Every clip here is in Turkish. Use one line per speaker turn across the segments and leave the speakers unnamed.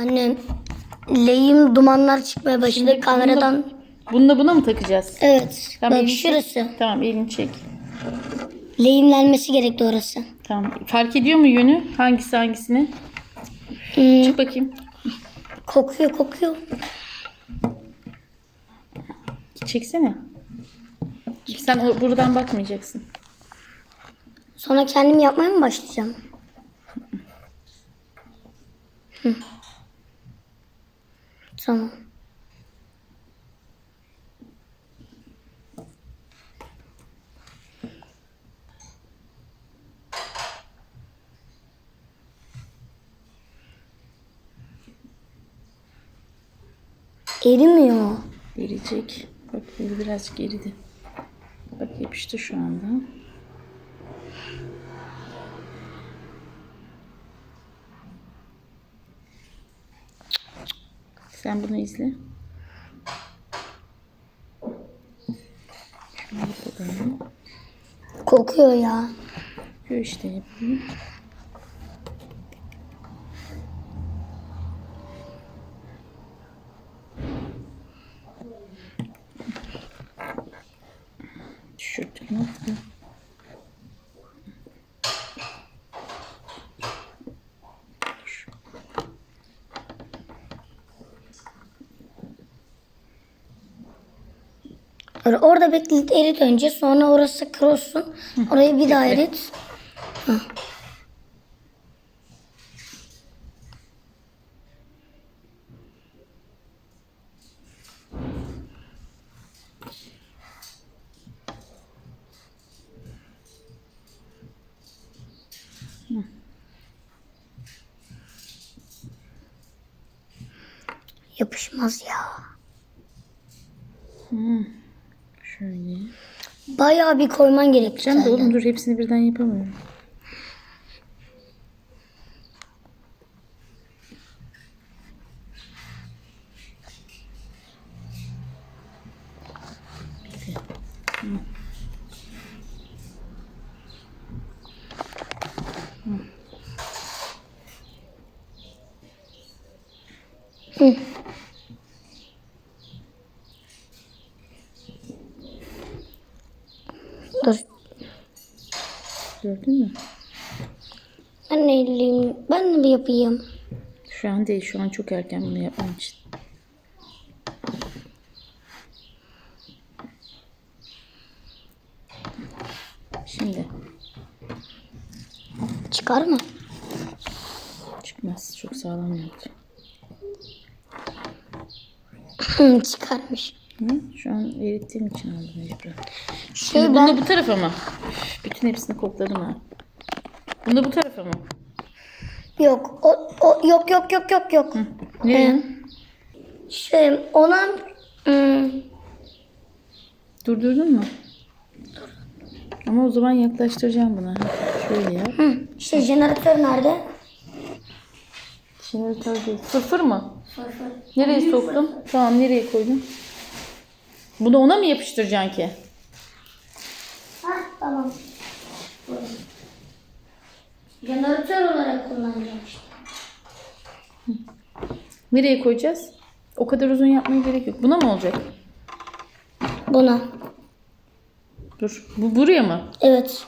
Annem lehim dumanlar çıkmaya başladı kameradan.
Bununla buna mı takacağız?
Evet.
Tamam,
Bak
elini çek.
şurası.
Tamam elini çek.
Lehimlenmesi gerekti orası.
Tamam. Fark ediyor mu yönü? Hangisi hangisini?
Hmm,
Çık bakayım.
kokuyor kokuyor.
Çeksene. Sen buradan bakmayacaksın.
Sonra kendim yapmaya mı başlayacağım? Hı. Tamam. Erimiyor.
Gelecek. Bak eli birazcık geridi. Bak yapıştı şu anda. Sen bunu izle.
Kokuyor ya.
Şöyle işte yapayım. Düşürdük mü? Hı. Dur.
Or- Orada erit önce sonra orası krosun. Orayı bir daha erit. Yapışmaz ya.
Şöyle.
Bayağı bir koyman gerekecek.
Can da oğlum dur hepsini birden yapamıyorum. Hı. Hı.
Dur.
Gördün mü?
Ben de eleyim. Ben de bir yapayım.
Şu an değil. Şu an çok erken bunu yapmam için. Şimdi
Çıkar mı?
çıkmaz. Çok sağlam yaptı.
Çıkarmış.
Hı? Şu an erittiğim için aldım mecburen.
Şey
Şimdi
ben
bunu bu tarafa mı? Üf, Bütün hepsini kokladım ha. Bunu da bu tarafa mı?
yok. O, o yok yok yok yok yok.
Nereye?
Ee, şey ona hmm,
Durdurdun mu? Ama o zaman yaklaştıracağım buna. Şöyle yap.
hı, şey jeneratör nerede?
Jeneratör değil. Fırfır mı? Nereye soktun? Tamam nereye koydun? Bunu ona mı yapıştıracaksın ki?
Ha tamam. Jeneratör olarak kullanacağım işte.
Nereye koyacağız? O kadar uzun yapmaya gerek yok. Buna mı olacak?
Buna.
Dur. Bu buraya mı?
Evet.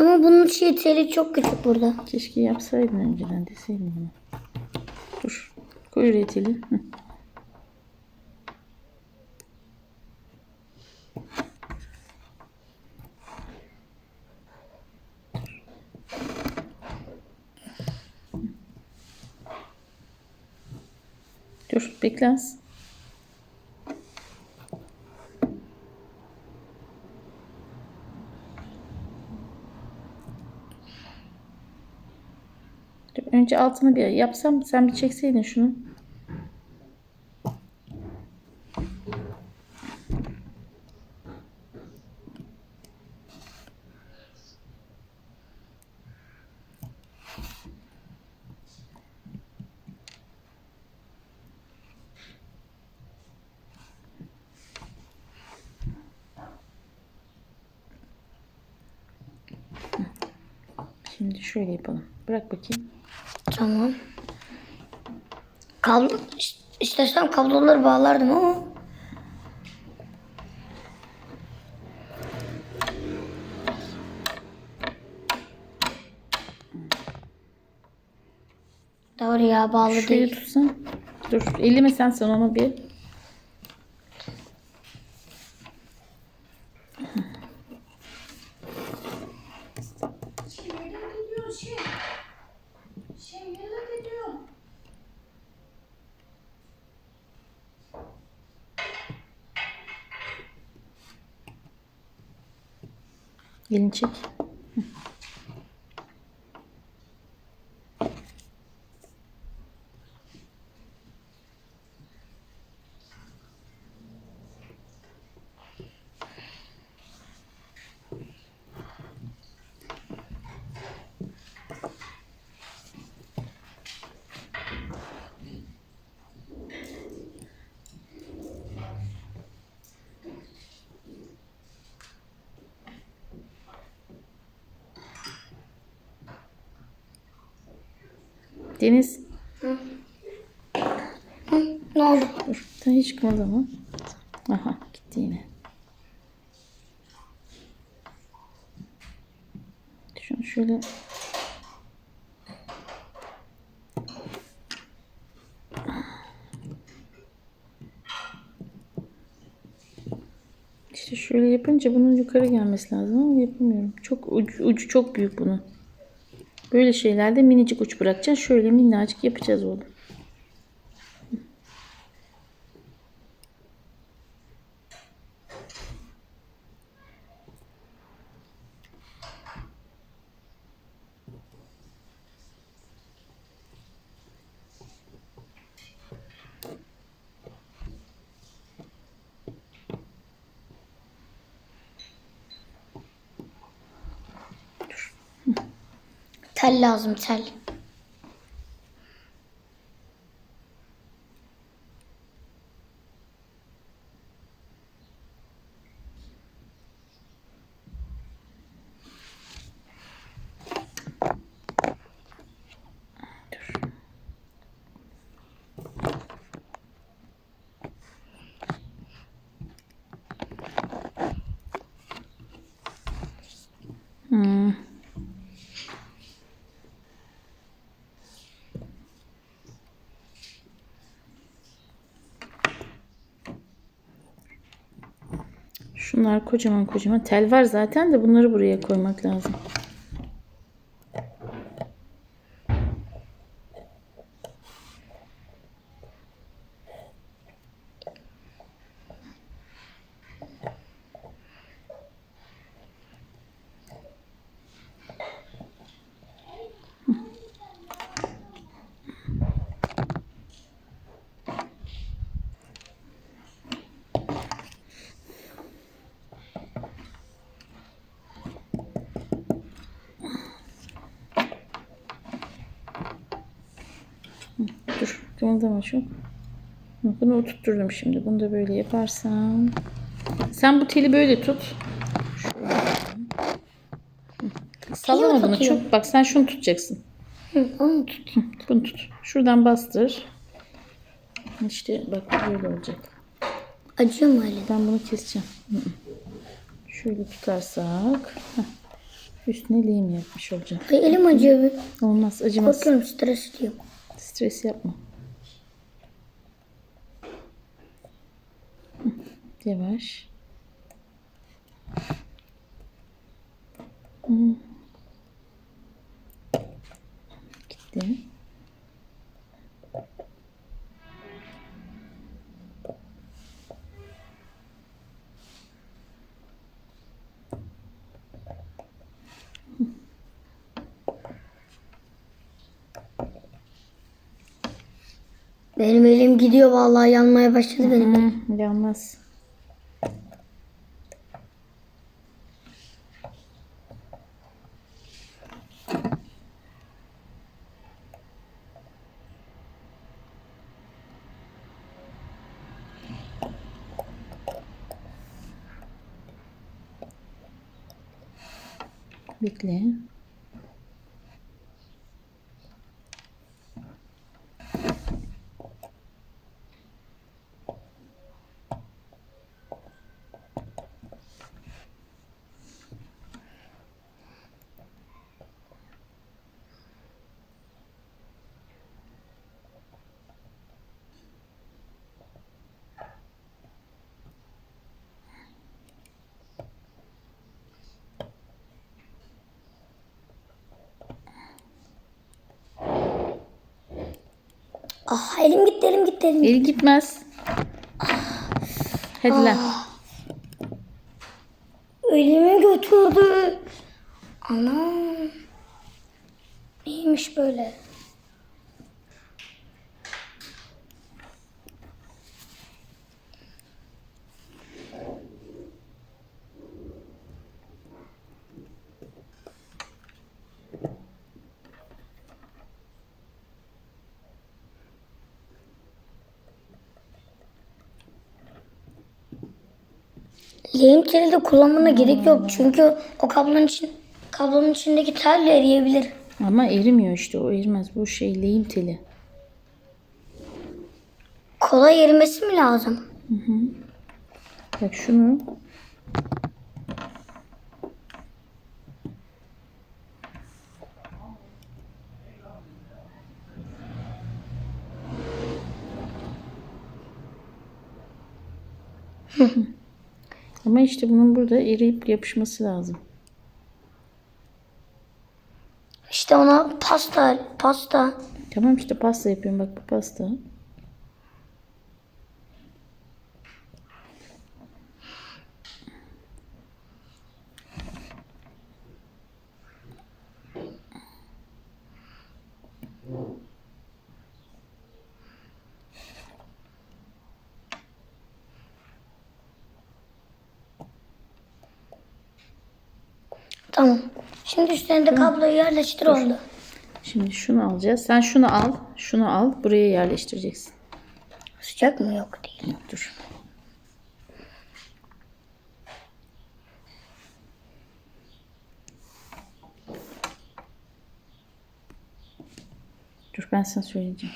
Ama bunun şey teli çok küçük burada.
Keşke yapsaydın önceden deseydim bunu. Dur. Koy oraya teli. Hı. Dur bekle az. Dur, önce altını bir yapsam sen bir çekseydin şunu. Şimdi şöyle yapalım. Bırak bakayım.
Tamam. Kablo istesem kabloları bağlardım ama Doğru ya bağlı
Şöyle
değil.
tutsan. Dur. Elime sen sen onu bir.
Şey nereye gidiyor şey? Şey nereye gidiyor?
Elini çek. Deniz.
Ne oldu?
Dur. Sen hiç kımıldama. Aha gitti yine. Şunu şöyle İşte şöyle yapınca bunun yukarı gelmesi lazım ama yapamıyorum. Çok ucu, ucu çok büyük bunun. Böyle şeylerde minicik uç bırakacaksın. Şöyle minnacık yapacağız oğlum.
Tel lazım tel.
Hmm. Şunlar kocaman kocaman. Tel var zaten de bunları buraya koymak lazım. Dur kımıldama çok. Bunu oturtturdum şimdi. Bunu da böyle yaparsam. Sen bu teli böyle tut. Sallama bunu
tutuyor?
çok. Bak sen şunu tutacaksın.
Hı, onu tut.
Bunu tut. Şuradan bastır. İşte bak böyle olacak.
Acıyor mu Ali?
Ben bunu keseceğim. Hı hı. Şöyle tutarsak. heh, Üstüne lehim yapmış olacağım.
Ay elim acıyor.
Olmaz acımaz.
Bakıyorum stres diyor.
Stres yapma. Hı, Yavaş. Hı. Gitti.
Benim elim gidiyor vallahi yanmaya başladı benim.
Hı, yanmaz. Dikkatli
Ah elim gitti elim gitti elim gitti.
El gitmez. Hadi lan.
Elimi Lehim teli de kullanmana gerek yok. Çünkü o kablonun için kablonun içindeki tel de eriyebilir.
Ama erimiyor işte o erimez. Bu şey lehim teli.
Kolay erimesi mi lazım?
Bak şunu Ama işte bunun burada eriyip yapışması lazım.
İşte ona pasta pasta
Tamam işte pasta yapıyorum bak bu pasta.
tamam. Şimdi üstüne de kabloyu yerleştir oldu.
Şimdi şunu alacağız. Sen şunu al, şunu al, buraya yerleştireceksin.
Sıcak mı yok değil.
Dur. Dur ben sana söyleyeceğim.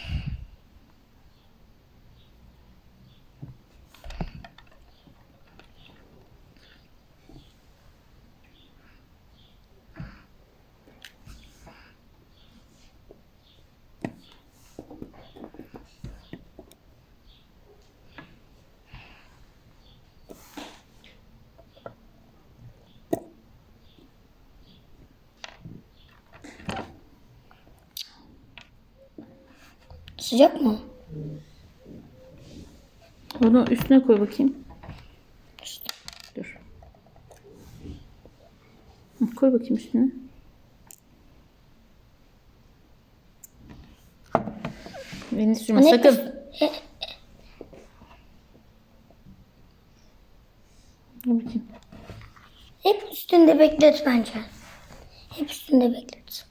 Sıcak mı?
Onu üstüne koy bakayım. Dur. Koy bakayım üstüne. Beni sürme
Ne
sakın.
E. Hep üstünde beklet bence. Hep üstünde beklet.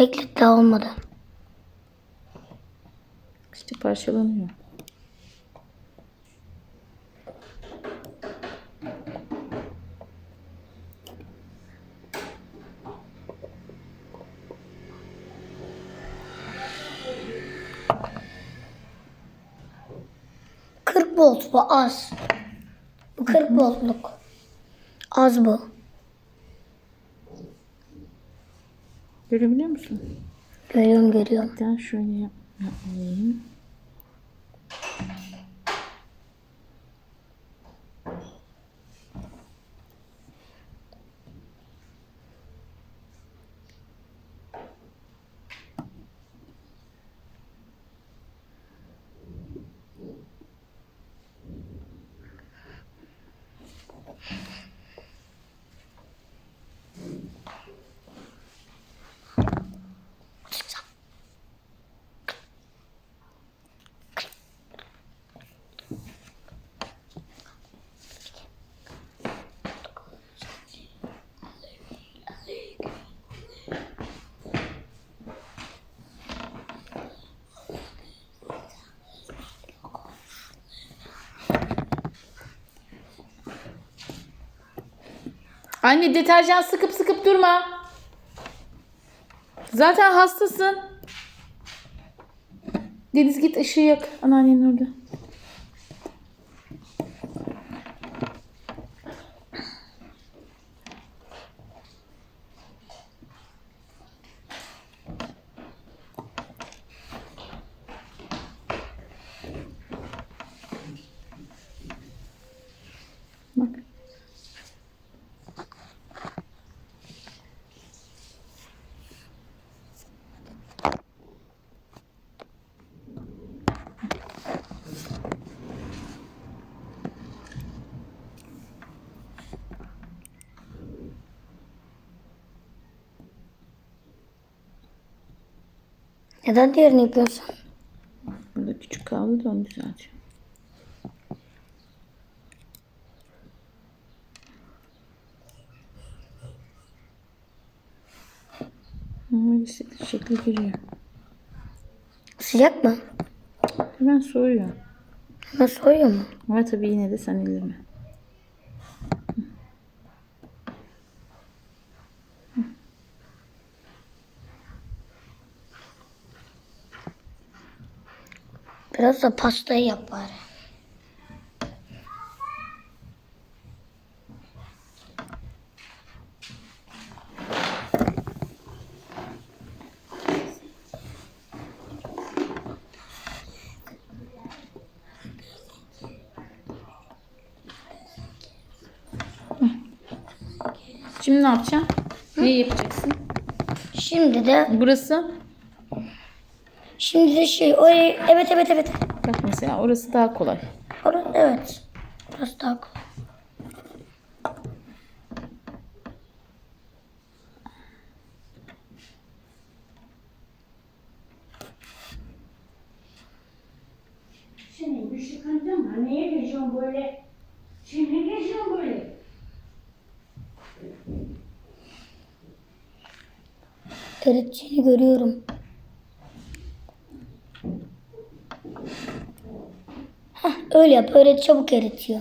Beklet daha olmadı.
İşte parçalanıyor.
Volt bu az. Bu 40 voltluk. Az bu.
Görebiliyor musun?
Görüyorum görüyorum.
Daha şöyle yap Anne deterjan sıkıp sıkıp durma. Zaten hastasın. Deniz git ışığı yak. Anneannenin orada.
Neden diğerini yapıyorsun?
Burada küçük kaldı da onu düzeltiyorum. Ama şekli, şekli giriyor.
Sıcak mı?
Hemen soğuyor.
Hemen soğuyor mu?
Ama tabii yine de sen elleme.
Biraz da pastayı yap bari.
Şimdi ne yapacaksın? Ne yapacaksın?
Şimdi de
Burası
şimdi de şey orayı evet evet evet.
Mesela orası daha kolay.
Orası evet. Burası daha kolay.
Senin bir sıkıntın var. Neye geziyorsun böyle? Sen ne geziyorsun böyle?
Eriteceğini görüyorum. Öyle yap. Öyle çabuk eritiyor.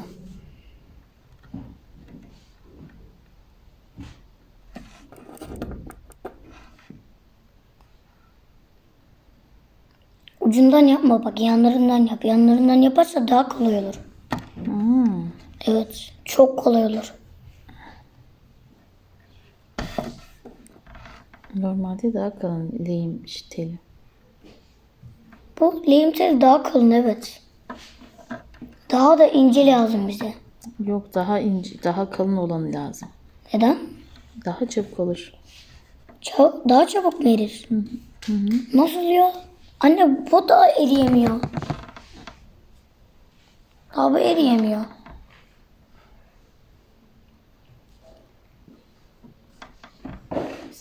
Ucundan yapma bak yanlarından yap. Yanlarından yaparsa daha kolay olur.
Hmm.
Evet çok kolay olur.
Normalde daha kalın lehim teli.
Bu lehim teli daha kalın evet. Daha da ince lazım bize.
Yok daha ince, daha kalın olanı lazım.
Neden?
Daha çabuk olur.
Çabuk, daha çabuk mu erir? Nasıl ya? Anne bu da eriyemiyor. Daha bu eriyemiyor.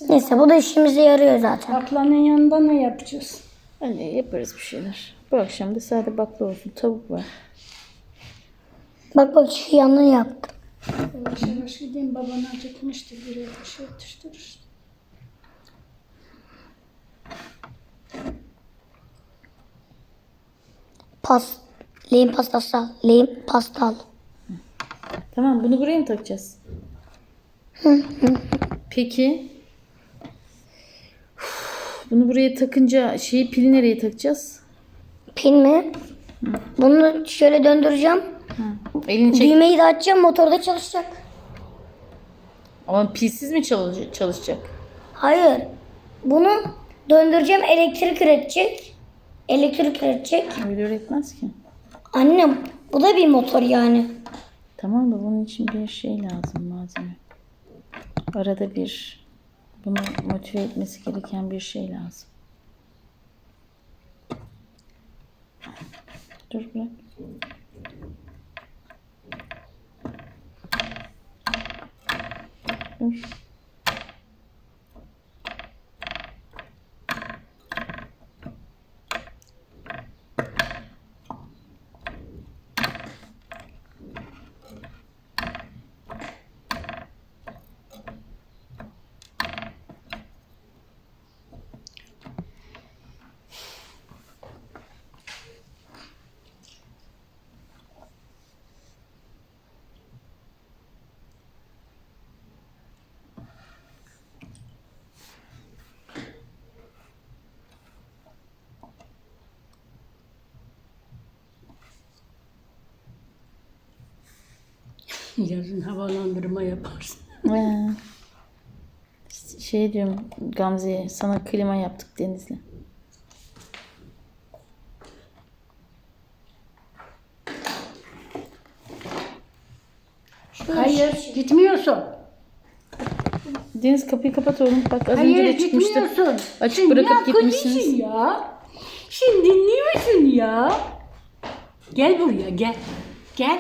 Neyse bu da işimize yarıyor zaten.
Baklanın yanında ne yapacağız?
Anne yaparız bir şeyler. Bu akşam da sade bakla olsun. Tavuk var.
Bak bak şu yanını yaptım.
Yavaş yavaş gideyim babana acıkmıştır. Buraya bir şey atıştırır.
Pas. Lehim pastası al. Lehim pasta al.
Tamam bunu buraya mı takacağız? Peki. Bunu buraya takınca şeyi pili nereye takacağız?
Pin mi? Bunu şöyle döndüreceğim.
Elini çek.
Düğmeyi de açacağım. Motorda çalışacak.
Ama pilsiz mi çalış- çalışacak?
Hayır. Bunu döndüreceğim elektrik üretecek. Elektrik üretecek.
Öyle öğretmez ki.
Annem bu da bir motor yani.
Tamam da bunun için bir şey lazım malzeme. Arada bir bunu motive etmesi gereken bir şey lazım. Dur bırak. Dur.
Yarın havalandırma yaparsın.
Ee, şey diyorum Gamze'ye sana klima yaptık Deniz'le.
Hayır gitmiyorsun.
Deniz kapıyı kapat oğlum. Bak az önce
Hayır
de çıkmıştık.
gitmiyorsun.
Açık
Sen
bırakıp
ya
gitmişsiniz.
ya. Sen dinliyorsun ya. Gel buraya gel. Gel.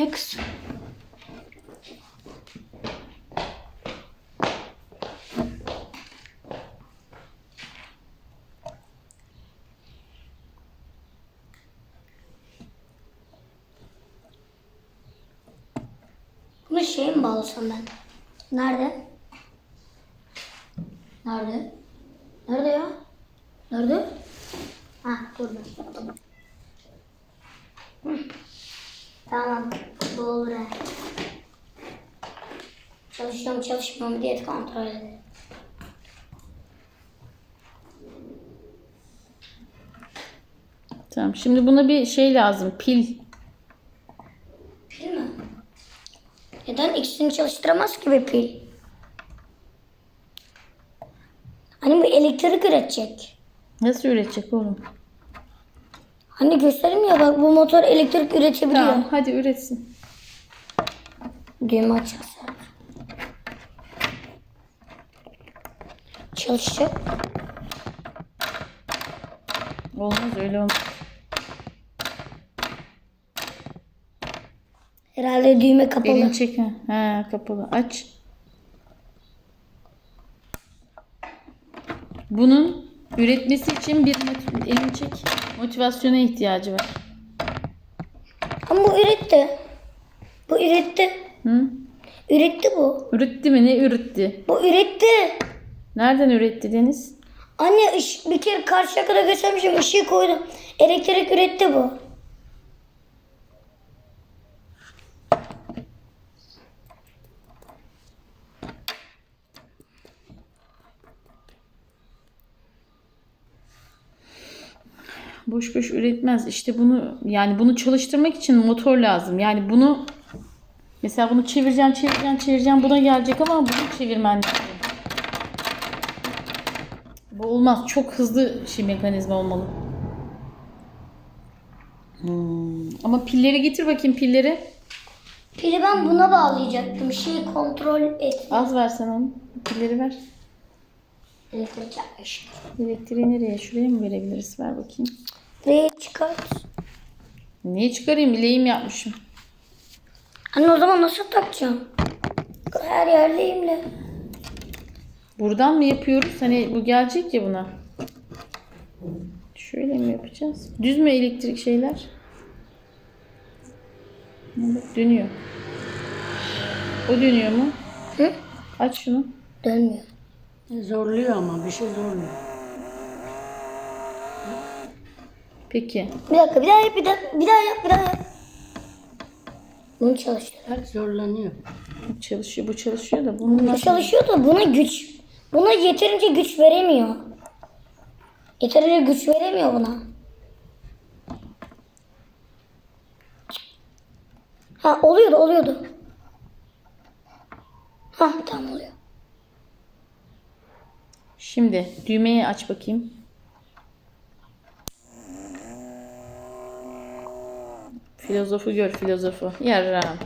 Gel.
Bunu şeye mi bağlasam ben? Nerede? Nerede? Nerede ya? Nerede? Ha burada. Tamam. Ha. Çalışıyor mu çalışmıyor mu diye kontrol edelim.
Tamam. Şimdi buna bir şey lazım. Pil.
Pil mi? Neden ikisini çalıştıramaz ki bir pil? Hani bu elektrik üretecek.
Nasıl üretecek oğlum?
Hani göstereyim ya bak bu motor elektrik üretebiliyor.
Tamam. Hadi üretsin.
Düğme açarsa. Çalışacak.
Olmaz öyle olmaz.
Herhalde düğme kapalı.
Elini çek. ha. Kapalı. Aç. Bunun üretmesi için bir elini çek. Motivasyona ihtiyacı var.
Ama bu üretti. Bu üretti.
Hı?
Üretti bu.
Üretti mi? Ne üretti?
Bu üretti.
Nereden üretti Deniz?
Anne ış, bir kere karşıya kadar göstermişim ışığı koydum. Elektrik üretti bu.
Boş boş üretmez. İşte bunu yani bunu çalıştırmak için motor lazım. Yani bunu mesela bunu çevireceksin, çevireceksin, çevireceksin. Buna gelecek ama bunu çevirmen lazım. Bu olmaz. Çok hızlı şey mekanizma olmalı. Hmm. Ama pilleri getir bakayım pilleri.
Pili ben buna bağlayacaktım. Şeyi kontrol et.
Az versen onu. Pilleri ver.
Elektrik yapmış.
Elektriği nereye? Şuraya mı verebiliriz? Ver bakayım.
Ve çıkart.
Niye çıkarayım? Bileğim yapmışım.
Anne o zaman nasıl takacağım? Her yerde imle.
Buradan mı yapıyoruz? Hani bu gelecek ya buna. Şöyle mi yapacağız? Düz mü elektrik şeyler? Bak dönüyor. O dönüyor mu?
Hı?
Aç şunu.
Dönmüyor.
Zorluyor ama bir şey zorluyor.
Peki.
Bir dakika bir daha yap bir daha, bir daha yap bir daha yap. Bunu çalıştır.
Bak zorlanıyor.
Bu çalışıyor. Bu çalışıyor da bunun
Bu
nasıl?
çalışıyor da buna güç. Buna yeterince güç veremiyor. Yeterince güç veremiyor buna. Ha oluyordu oluyordu. Ha tamam oluyor.
Şimdi düğmeyi aç bakayım. Filozofu gör filozofu. Yarram.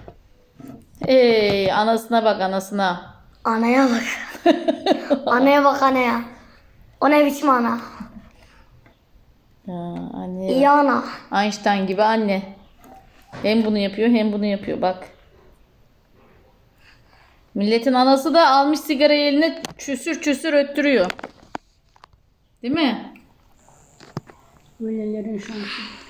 Ey anasına bak anasına.
Anaya bak. anaya bak anaya. O ne biçim ana?
Anne.
İyi ana.
Einstein gibi anne. Hem bunu yapıyor hem bunu yapıyor bak. Milletin anası da almış sigarayı eline çüsür çüsür öttürüyor. Değil mi?
Böylelerin şansı.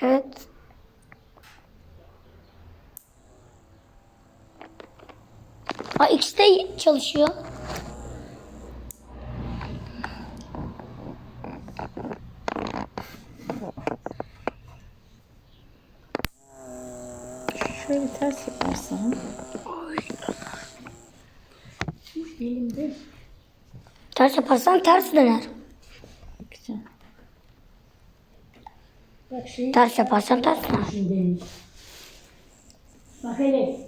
Evet. Ha ikisi de çalışıyor.
Şöyle ters yaparsan.
Elimde.
Ters yaparsan ters döner.
Bakacağım.
Bak şey
Ters yaparsan ters
içindeymiş. Bak hele.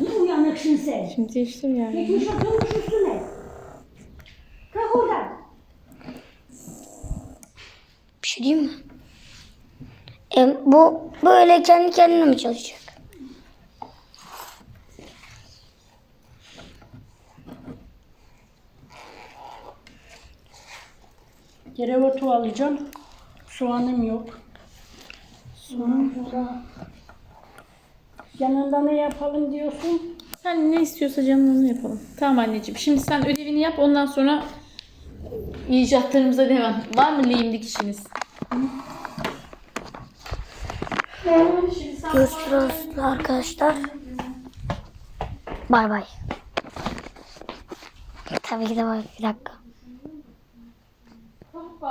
Ne uyanıksın sen?
Şimdi değiştir yani.
Geçmiş oturmuş üstüne. Kalk oradan.
Bir şey diyeyim mi? E, bu böyle kendi kendine mi çalışacak?
Dereotu alacağım. Soğanım yok. Burada. Yanında ne yapalım diyorsun?
Sen ne istiyorsa canım onu yapalım. Tamam anneciğim. Şimdi sen ödevini yap ondan sonra icatlarımıza devam. Var mı lehim dikişiniz?
Görüşürüz arkadaşlar. Bay bay. Tabii ki de bay. Bir dakika.
Tavuk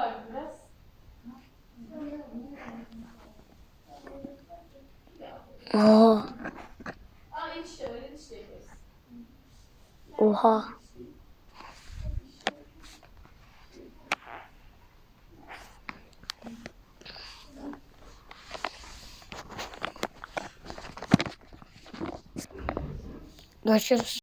Oha.
Oha. Görüşürüz.